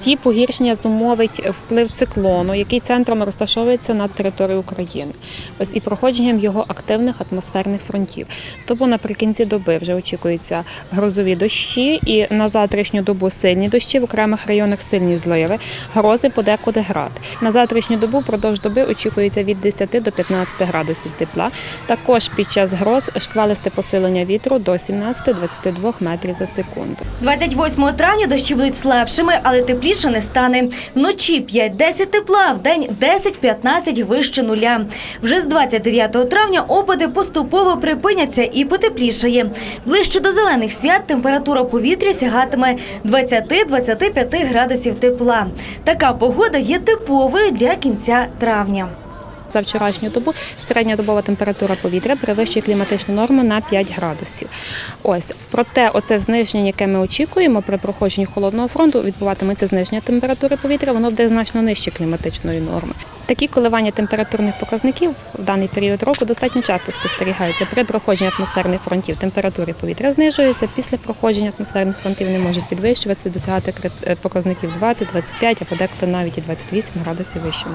Ці погіршення зумовить вплив циклону, який центром розташовується над територією України. Ось і проходженням його активних атмосферних фронтів. Тобто наприкінці доби вже очікуються грозові дощі, і на завтрашню добу сильні дощі в окремих районах сильні зливи, грози подекуди град. На завтрашню добу впродовж доби очікується від 10 до 15 градусів тепла. Також під час гроз шквалисте посилення вітру до 17-22 метрів за секунду. 28 травня дощі будуть слабшими, але тепліше не стане. Вночі 5-10 тепла, в день 10-15 вище нуля. Вже з 29 травня опади поступово припиняться і потеплішає. Ближче до зелених свят температура повітря сягатиме 20-25 градусів тепла. Така погода є типовою для кінця травня. За вчорашню добу середньодобова температура повітря перевищує кліматичну норму на 5 градусів. Ось проте, оце зниження, яке ми очікуємо при проходженні холодного фронту, відбуватиметься зниження температури повітря, воно буде значно нижче кліматичної норми. Такі коливання температурних показників в даний період року достатньо часто спостерігаються. При проходженні атмосферних фронтів температури повітря знижуються. Після проходження атмосферних фронтів не можуть підвищуватися, досягати е, показників 20, 25, а подекуди навіть і 28 градусів вище.